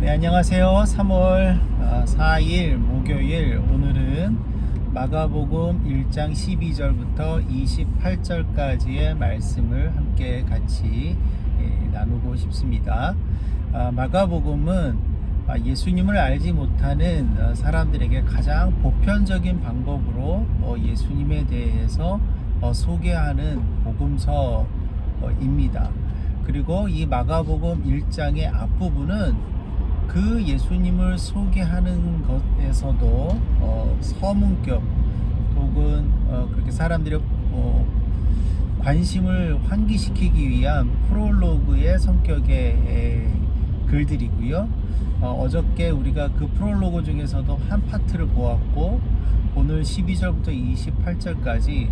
네, 안녕하세요. 3월 4일 목요일 오늘은 마가복음 1장 12절부터 28절까지의 말씀을 함께 같이 예, 나누고 싶습니다. 아, 마가복음은 아, 예수님을 알지 못하는 어, 사람들에게 가장 보편적인 방법으로 어, 예수님에 대해서 어, 소개하는 복음서입니다. 그리고 이 마가복음 1장의 앞부분은 그 예수님을 소개하는 것에서도 어, 서문격 혹은 어, 그렇게 사람들의 어, 관심을 환기시키기 위한 프롤로그의 성격의 에, 글들이고요. 어, 어저께 우리가 그 프롤로그 중에서도 한 파트를 보았고 오늘 12절부터 28절까지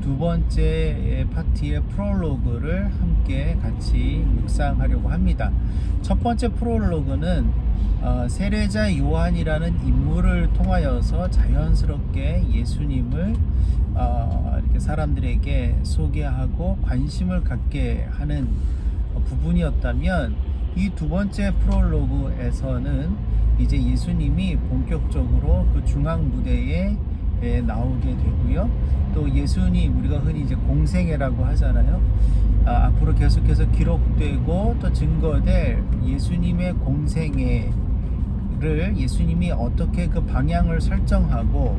두 번째 파티의 프롤로그를 함께 같이 묵상하려고 합니다. 첫 번째 프롤로그는 어, 세례자 요한이라는 인물을 통하여서 자연스럽게 예수님을 어, 이렇게 사람들에게 소개하고 관심을 갖게 하는 부분이었다면 이 두 번째 프롤로그에서는 이제 예수님이 본격적으로 그 중앙 무대에 에 나오게 되고요. 또 예수님 우리가 흔히 이제 공생애라고 하잖아요. 아, 앞으로 계속해서 기록되고 또 증거될 예수님의 공생애를 예수님이 어떻게 그 방향을 설정하고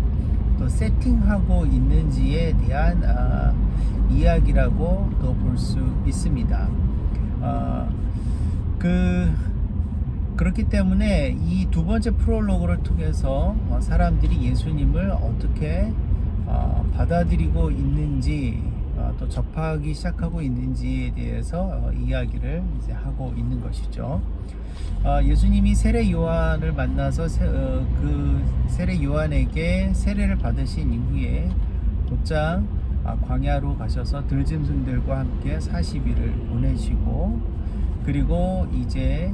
또 세팅하고 있는지에 대한 아, 이야기라고 또 볼 수 있습니다. 아, 그 그렇기 때문에 이 두 번째 프롤로그를 통해서 어, 사람들이 예수님을 어떻게 어, 받아들이고 있는지 어, 또 접하기 시작하고 있는지에 대해서 이야기를 이제 하고 있는 것이죠. 예수님이 세례 요한을 만나서 그 세례 요한에게 세례를 받으신 이후에 곧장 아, 광야로 가셔서 들짐승들과 함께 40일을 보내시고 그리고 이제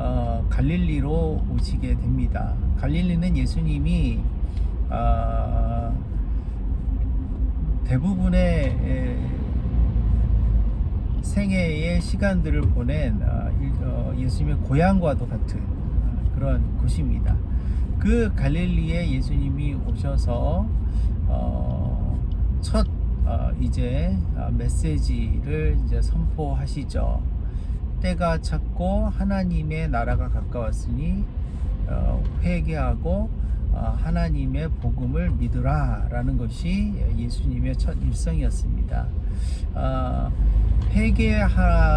어, 갈릴리로 오시게 됩니다. 갈릴리는 예수님이 어, 대부분의 에, 생애의 시간들을 보낸 어, 어 예수님의 고향과도 같은 그런 곳입니다. 그 갈릴리에 예수님이 오셔서 어, 첫 어, 이제 메시지를 이제 선포하시죠. 때가 찼고 하나님의 나라가 가까웠으니 어, 회개하고 어, 하나님의 복음을 믿으라라는 것이 예수님의 첫 일성이었습니다. 어, 회개하라라는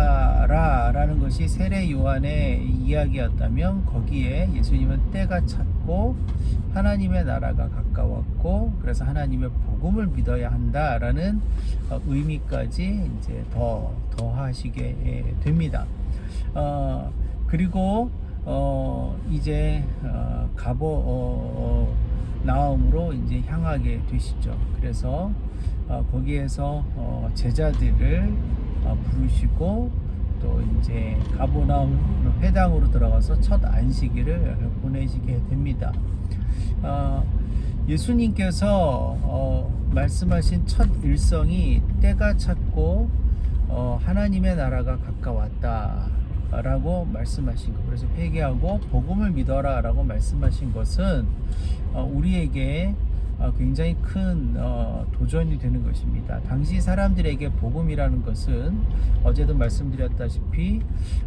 것이 세례 요한의 이야기였다면 거기에 예수님은 때가 찼 고 하나님의 나라가 가까웠고 그래서 하나님의 복음을 믿어야 한다라는 어, 의미까지 이제 더 더하시게 됩니다. 어, 그리고 어, 이제 어, 가보 어, 어, 나옴으로 이제 향하게 되시죠. 그래서 어, 거기에서 어, 제자들을 어, 부르시고 또 이제 가보나움 회당으로 들어가서 첫 안식일을 보내시게 됩니다. 어, 예수님께서 어, 말씀하신 첫 일성이 때가 찼고 어, 하나님의 나라가 가까웠다. 라고 말씀하신 것. 그래서 회개하고 복음을 믿어라 라고 말씀하신 것은 어, 우리에게 어, 굉장히 큰 어, 도전이 되는 것입니다. 당시 사람들에게 복음이라는 것은 어제도 말씀드렸다시피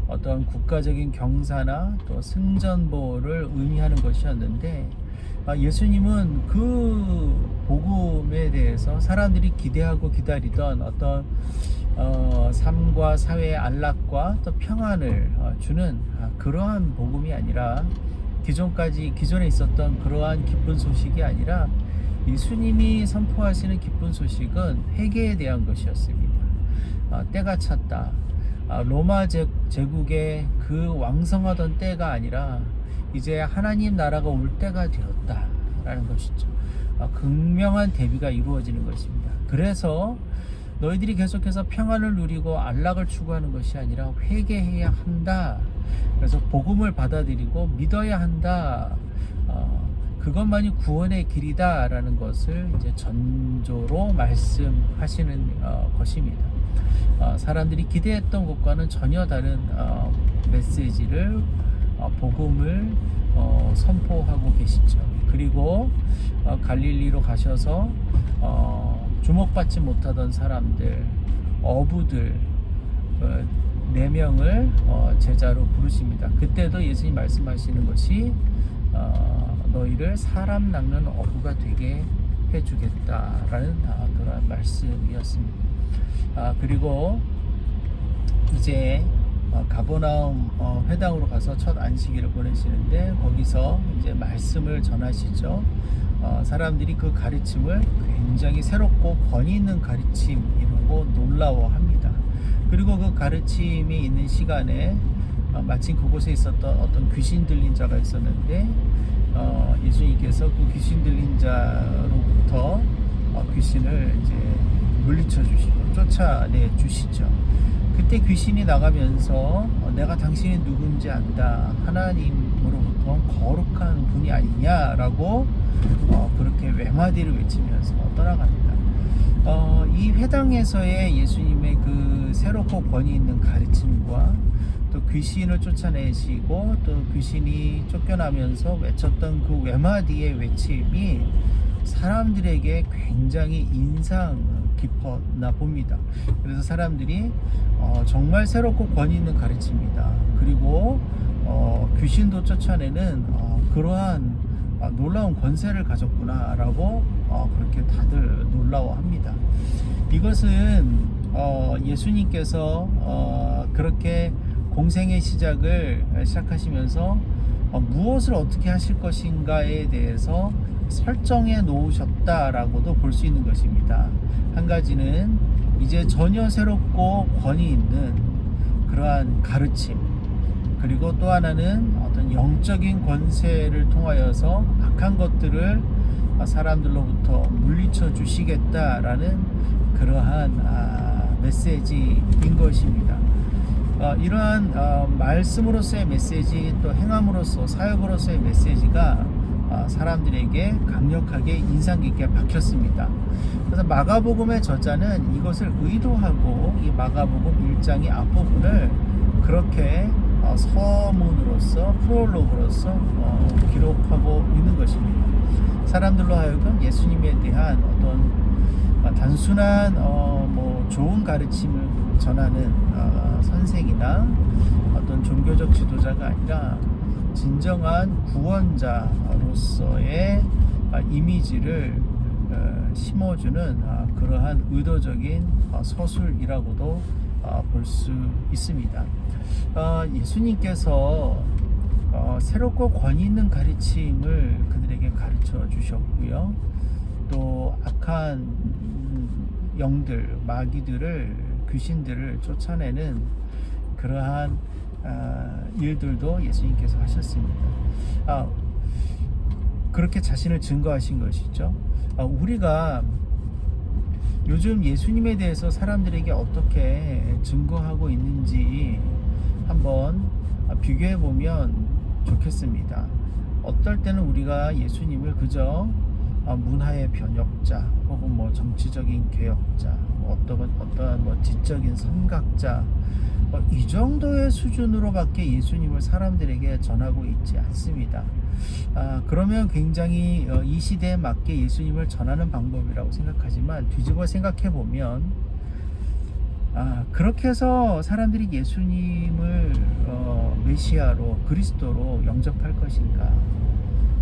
어떤 국가적인 경사나 또 승전보를 의미하는 것이었는데 아, 예수님은 그 복음에 대해서 사람들이 기대하고 기다리던 어떤 어, 삶과 사회의 안락과 또 평안을 어, 주는 아, 그러한 복음이 아니라 기존까지 기존에 있었던 그러한 기쁜 소식이 아니라 예수님이 선포하시는 기쁜 소식은 회개에 대한 것이었습니다. 아, 때가 찼다. 아, 로마 제, 제국의 그 왕성하던 때가 아니라 이제 하나님 나라가 올 때가 되었다라는 것이죠. 아, 극명한 대비가 이루어지는 것입니다. 그래서 너희들이 계속해서 평안을 누리고 안락을 추구하는 것이 아니라 회개해야 한다. 그래서 복음을 받아들이고 믿어야 한다. 어, 그것만이 구원의 길이다라는 것을 이제 전조로 말씀하시는 어, 것입니다. 어, 사람들이 기대했던 것과는 전혀 다른 어, 메시지를 어, 복음을 어, 선포하고 계시죠. 그리고 어, 갈릴리로 가셔서 어, 주목받지 못하던 사람들, 어부들 어, 네 명을 어, 제자로 부르십니다. 그때도 예수님 말씀하시는 것이 어, 너희를 사람 낚는 어부가 되게 해주겠다라는 아, 그런 말씀이었습니다. 아, 그리고 이제 어, 가버나움 어, 회당으로 가서 첫 안식일을 보내시는데 거기서 이제 말씀을 전하시죠. 어, 사람들이 그 가르침을 굉장히 새롭고 권위 있는 가르침이라고 놀라워합니다. 그리고 그 가르침이 있는 시간에 어, 마침 그곳에 있었던 어떤 귀신 들린 자가 있었는데 어, 예수님께서 그 귀신 들린 자로부터 어, 귀신을 이제 물리쳐 주시고 쫓아내 주시죠. 그때 귀신이 나가면서 어, 내가 당신이 누군지 안다. 하나님으로부터 거룩한 분이 아니냐라고 어, 그렇게 외마디를 외치면서 떠나갑니다. 어, 이 회당에서의 예수님의 그 새롭고 권위 있는 가르침과 또 귀신을 쫓아내시고 또 귀신이 쫓겨나면서 외쳤던 그 외마디의 외침이 사람들에게 굉장히 인상 깊었나 봅니다. 그래서 사람들이 어, 정말 새롭고 권위 있는 가르침이다. 그리고 어, 귀신도 쫓아내는 어, 그러한 아, 놀라운 권세를 가졌구나라고 어, 그렇게 다들 놀라워합니다. 이것은 어, 예수님께서 어, 그렇게 공생의 시작을 시작하시면서 어, 무엇을 어떻게 하실 것인가에 대해서 설정해 놓으셨다라고도 볼 수 있는 것입니다. 한 가지는 이제 전혀 새롭고 권위 있는 그러한 가르침 그리고 또 하나는 어떤 영적인 권세를 통하여서 악한 것들을 사람들로부터 물리쳐 주시겠다라는 그러한 아, 메시지인 것입니다. 어, 이러한 어, 말씀으로서의 메시지 또 행함으로써 사역으로서의 메시지가 어, 사람들에게 강력하게 인상 깊게 박혔습니다. 그래서 마가복음의 저자는 이것을 의도하고 이 마가복음 1장의 앞부분을 그렇게 어, 서문으로서 프롤로그로서 어, 기록하고 있는 것입니다. 사람들로 하여금 예수님에 대한 어떤 어, 단순한 어, 뭐 좋은 가르침을 전하는 어, 선생이나 어떤 종교적 지도자가 아니라 진정한 구원자로서의 아, 이미지를 어, 심어주는 아, 그러한 의도적인 어, 서술이라고도 어, 볼수 있습니다. 어, 예수님께서 어, 새롭고 권위 있는 가르침을 그들에게 가르쳐 주셨고요. 또 악한 음, 영들, 마귀들을 귀신들을 쫓아내는 그러한 아, 일들도 예수님께서 하셨습니다. 아, 그렇게 자신을 증거하신 것이죠. 아, 우리가 요즘 예수님에 대해서 사람들에게 어떻게 증거하고 있는지 한번 비교해 보면 좋겠습니다. 어떨 때는 우리가 예수님을 그저 아, 문화의 변혁자 혹은 뭐 정치적인 개혁자 뭐 어떤 어떠한 뭐 지적인 선각자 뭐 이 정도의 수준으로밖에 예수님을 사람들에게 전하고 있지 않습니다. 아, 그러면 굉장히 어, 이 시대에 맞게 예수님을 전하는 방법이라고 생각하지만 뒤집어 생각해 보면 아, 그렇게 해서 사람들이 예수님을 어, 메시아로 그리스도로 영접할 것인가?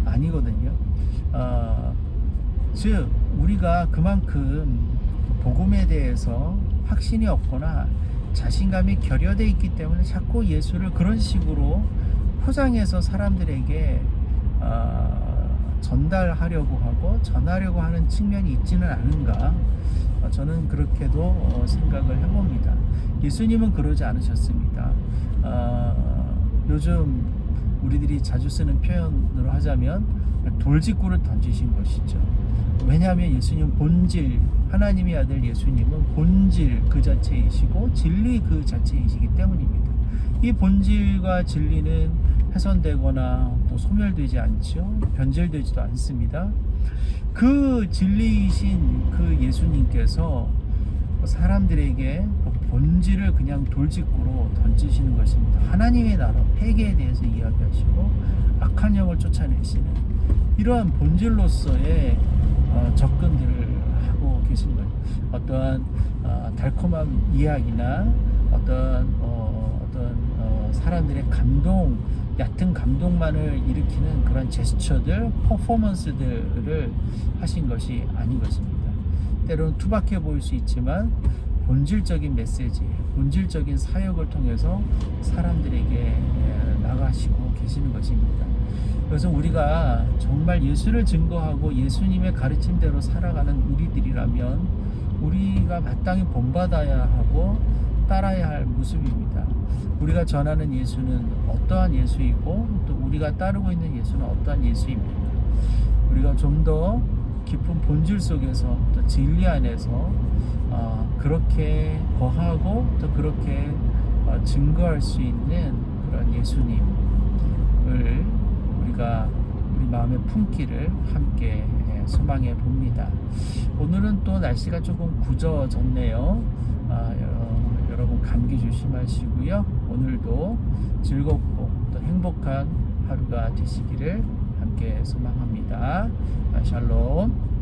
아니거든요. 어, 즉 우리가 그만큼 복음에 대해서 확신이 없거나 자신감이 결여돼 있기 때문에 자꾸 예수를 그런 식으로 포장해서 사람들에게 어, 전달하려고 하고 전하려고 하는 측면이 있지는 않은가 어, 저는 그렇게도 어, 생각을 해봅니다. 예수님은 그러지 않으셨습니다. 어, 요즘 우리들이 자주 쓰는 표현으로 하자면 돌직구를 던지신 것이죠. 왜냐하면 예수님 본질 하나님의 아들 예수님은 본질 그 자체이시고 진리 그 자체이시기 때문입니다. 이 본질과 진리는 훼손되거나 또 소멸되지 않죠. 변질되지도 않습니다. 그 진리이신 그 예수님께서 사람들에게 본질을 그냥 돌직구로 던지시는 것입니다. 하나님의 나라, 회개에 대해서 이야기하시고 악한 영을 쫓아내시는 이러한 본질로서의 어, 접근들을 하고 계신 거예요. 어떠한 어, 달콤한 이야기나 어떤 어, 어떤 어, 사람들의 감동, 얕은 감동만을 일으키는 그런 제스처들, 퍼포먼스들을 하신 것이 아닌 것입니다. 때로는 투박해 보일 수 있지만 본질적인 메시지, 본질적인 사역을 통해서 사람들에게 에, 나가시고 계시는 것입니다. 그래서 우리가 정말 예수를 증거하고 예수님의 가르침대로 살아가는 우리들이라면 우리가 마땅히 본받아야 하고 따라야 할 모습입니다. 우리가 전하는 예수는 어떠한 예수이고 또 우리가 따르고 있는 예수는 어떠한 예수입니까? 우리가 좀 더 깊은 본질 속에서 또 진리 안에서 어, 그렇게 거하고 또 그렇게 어, 증거할 수 있는 그런 예수님을 우리가 우리 마음에 품기를 함께 예, 소망해 봅니다. 오늘은 또 날씨가 조금 굳어졌네요. 아, 여- 여러분 감기 조심하시고요. 오늘도 즐겁고 또 행복한 하루가 되시기를 함께 소망합니다. 아, 샬롬.